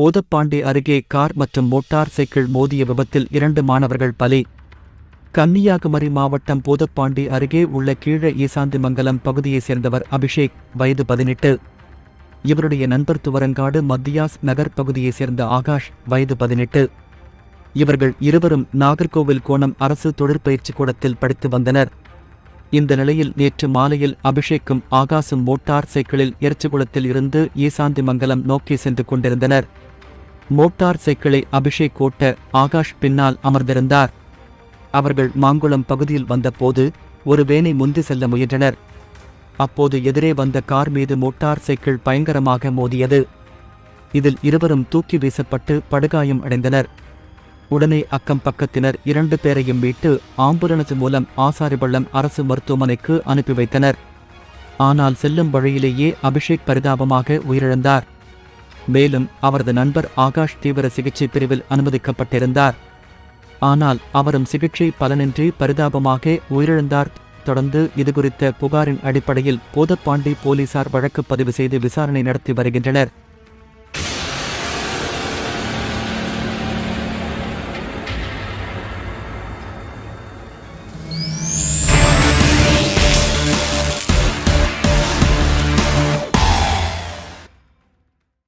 போதப்பாண்டி அருகே கார் மற்றும் motor cycle மோதிய விபத்தில் இரண்டு மாணவர்கள் பலி. கன்னியாகுமரி மாவட்டம் போதப்பாண்டி அருகே உள்ள கீழ ஈசாந்திமங்கலம் பகுதியைச் சேர்ந்தவர் அபிஷேக் வயது பதினெட்டு. இவருடைய நண்பர் துவரங்காடு மத்தியாஸ் நகர் பகுதியைச் சேர்ந்த ஆகாஷ் வயது பதினெட்டு. இவர்கள் இருவரும் நாகர்கோவில் கோணம் அரசு தொழிற்பயிற்சி கூடத்தில் படித்து வந்தனர். இந்த நிலையில் நேற்று மாலையில் அபிஷேக்கும் ஆகாசும் மோட்டார் சைக்கிளில் எரிச்சிகுளத்தில் இருந்து ஈசாந்திமங்கலம் நோக்கி சென்று கொண்டிருந்தனர். மோட்டார் சைக்கிளை அபிஷேக் ஓட்ட ஆகாஷ் பின்னால் அமர்ந்திருந்தார். அவர்கள் மாங்குளம் பகுதியில் வந்தபோது ஒரு வேனை முந்தி செல்ல முயன்றனர். அப்போது எதிரே வந்த கார் மீது மோட்டார் சைக்கிள் பயங்கரமாக மோதியது. இதில் இருவரும் தூக்கி வீசப்பட்டு படுகாயம் அடைந்தனர். உடனே அக்கம் பக்கத்தினர் இரண்டு பேரையும் மீட்டு ஆம்புலன்ஸ் மூலம் ஆசாரிபள்ளம் அரசு மருத்துவமனைக்கு அனுப்பி வைத்தனர். ஆனால் செல்லும் வழியிலேயே அபிஷேக் பரிதாபமாக உயிரிழந்தார். மேலும் அவரது நண்பர் ஆகாஷ் தீவிர சிகிச்சை பிரிவில் அனுமதிக்கப்பட்டிருந்தார். ஆனால் அவரும் சிகிச்சை பலனின்றி பரிதாபமாக உயிரிழந்தார். தொடர்ந்து இதுகுறித்த புகாரின் அடிப்படையில் போதப்பாண்டி போலீசார் வழக்கு பதிவு செய்து விசாரணை நடத்தி வருகின்றனர்.